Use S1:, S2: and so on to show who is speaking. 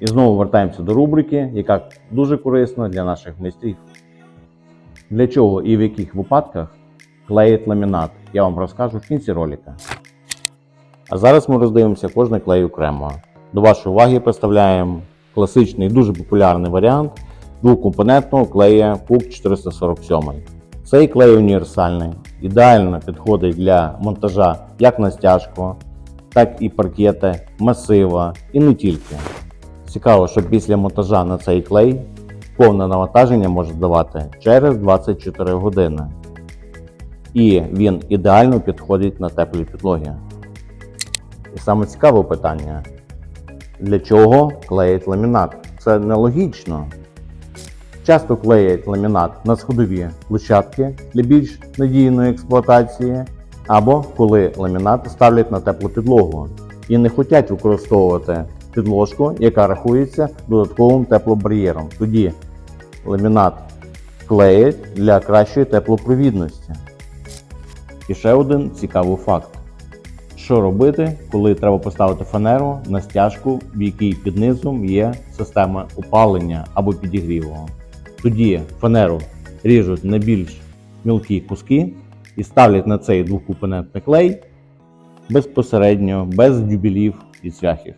S1: І знову вертаємося до рубрики, яка дуже корисна для наших майстрів. Для чого і в яких випадках клеїть ламінат, я вам розкажу в кінці ролика. А зараз ми роздивимося кожний клей окремо. До вашої уваги представляємо класичний дуже популярний варіант двокомпонентного клея PUC 447. Цей клей універсальний, ідеально підходить для монтажа як на стяжку, так і паркети, масива і не тільки. Цікаво, що після монтажа на цей клей повне навантаження може здавати через 24 години. І він ідеально підходить на теплі підлоги. І саме цікаве питання: для чого клеїть ламінат? Це нелогічно. Часто клеять ламінат на сходові площадки для більш надійної експлуатації, або коли ламінат ставлять на теплу підлогу і не хочуть використовувати підложку, яка рахується додатковим теплобар'єром. Тоді ламінат клеять для кращої теплопровідності. І ще один цікавий факт. Що робити, коли треба поставити фанеру на стяжку, в якій під низом є система опалення або підігріву? Тоді фанеру ріжуть на більш мілкі куски і ставлять на цей двокомпонентний клей безпосередньо, без дюбелів і цвяхів.